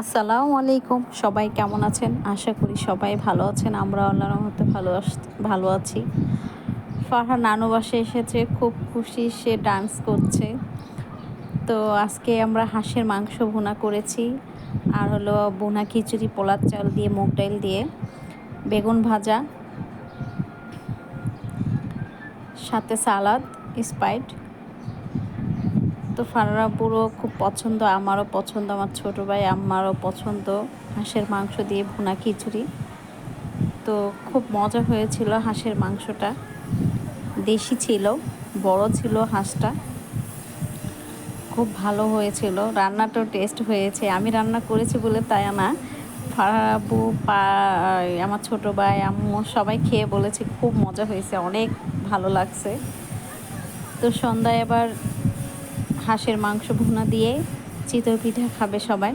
আসসালামু আলাইকুম। সবাই কেমন আছেন? আশা করি সবাই ভালো আছেন। আমরা আল্লাহর রহমতে ভালো ভালো আছি। ফারহা নানু বাসে এসেছে, খুব খুশি সে ডান্স করছে। তো আজকে আমরা হাঁসের মাংস ভুনা করেছি। আর হলো বোনা খিচুড়ি, পোলার চাল দিয়ে, মুগ ডাল দিয়ে। বেগুন ভাজা, সাথে সালাদ স্পাইট তো ফাররা পুরো খুব পছন্দ, আমারও পছন্দ, আমার ছোটো ভাই আমারও পছন্দ, হাঁসের মাংস দিয়ে ভুনা খিচুড়ি। তো খুব মজা হয়েছিল হাঁসের মাংসটা। দেশি ছিল, বড় ছিল হাঁসটা। খুব ভালো হয়েছিল, রান্নাটাও টেস্ট হয়েছে। আমি রান্না করেছি বলে তাই না ফারাবু পা আমার ছোটো ভাই, আম্মু সবাই খেয়ে বলেছে, খুব মজা হয়েছে, অনেক ভালো লাগছে। তো সন্ধ্যায় আবার হাঁসের মাংস ভুনা দিয়ে চিতই পিঠা খাবে সবাই।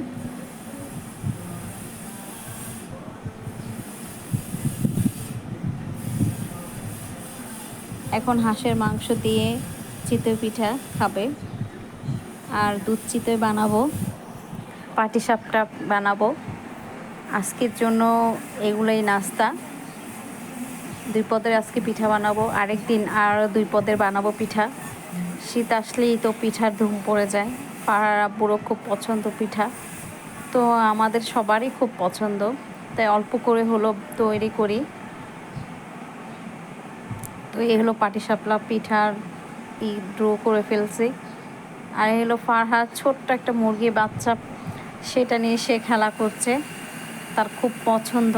এখন হাঁসের মাংস দিয়ে চিতই পিঠা খাবে। আর দুধ চিতই বানাবো পাটিসাপটা বানাবো। আজকের জন্য এগুলোই নাস্তা। দুই পদের আজকে পিঠা বানাবো আরেক দিন আর দুই পদের বানাবো পিঠা। শীত আসলেই তো পিঠার ধুম পড়ে যায়। পাড়ার আব্বুরও খুব পছন্দ পিঠা। তো আমাদের সবারই খুব পছন্দ। তাই অল্প করে হলো তৈরি করি। তো এই হলো পাটিসাপলা পিঠার ই ড্রো করে ফেলছি। আর এই হলো ফারহাদ ছোট্ট একটা মুরগি বাচ্চা। সেটা নিয়ে সে খেলা করছে। তার খুব পছন্দ।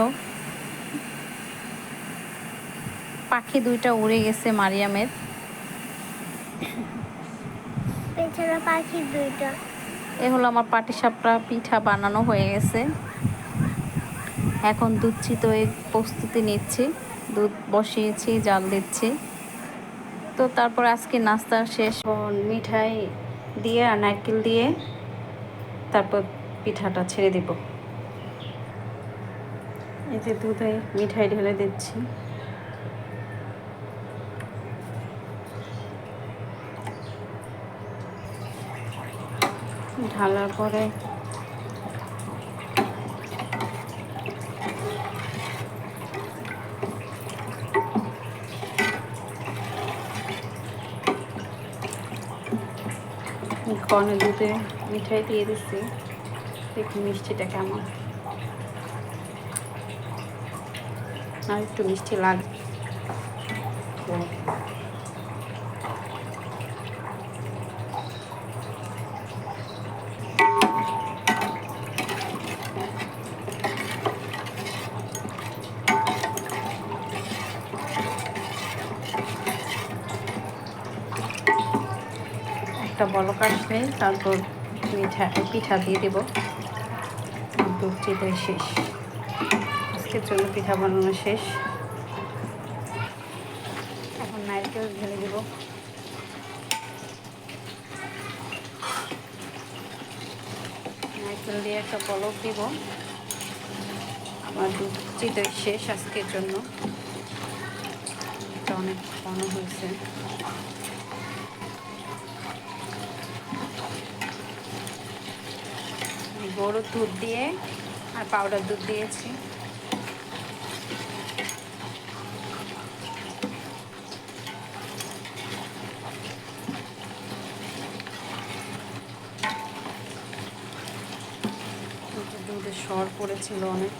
পাখি দুইটা উড়ে গেছে মারিয়ামের। পাখি এ হলো আমার পাটি পাটিসাপটা পিঠা বানানো হয়ে গেছে। এখন দুধ চিতই প্রস্তুতি নিচ্ছি। দুধ বসিয়েছি, জাল দিচ্ছি। তো তারপর আজকে নাস্তা শেষ। মিঠাই দিয়ে আর নারকেল দিয়ে তারপর পিঠাটা ছেড়ে দিব। এই যে দুধে মিঠাই ঢেলে দিচ্ছি। ঢালার পরে কর্নে দুধে মিঠাই দিয়ে দিচ্ছি। দেখি মিষ্টিটা কেমন। আর একটু মিষ্টি লাগে। একটা বলক আসলে তারপর মিঠা পিঠা দিয়ে দেবো। দুধ চিতই শেষ। আজকের জন্য পিঠা বানানো শেষ। এখন নারকেল ঢেলে দেবো। নারকেল দিয়ে একটা বলক দিব। আমার দুধ চিতই শেষ আজকের জন্য। এটা অনেক ঘন হয়েছে। গরুর দুধ দিয়ে আর পাউডার দুধ দিয়েছি। দুধের সর পড়েছিল অনেক।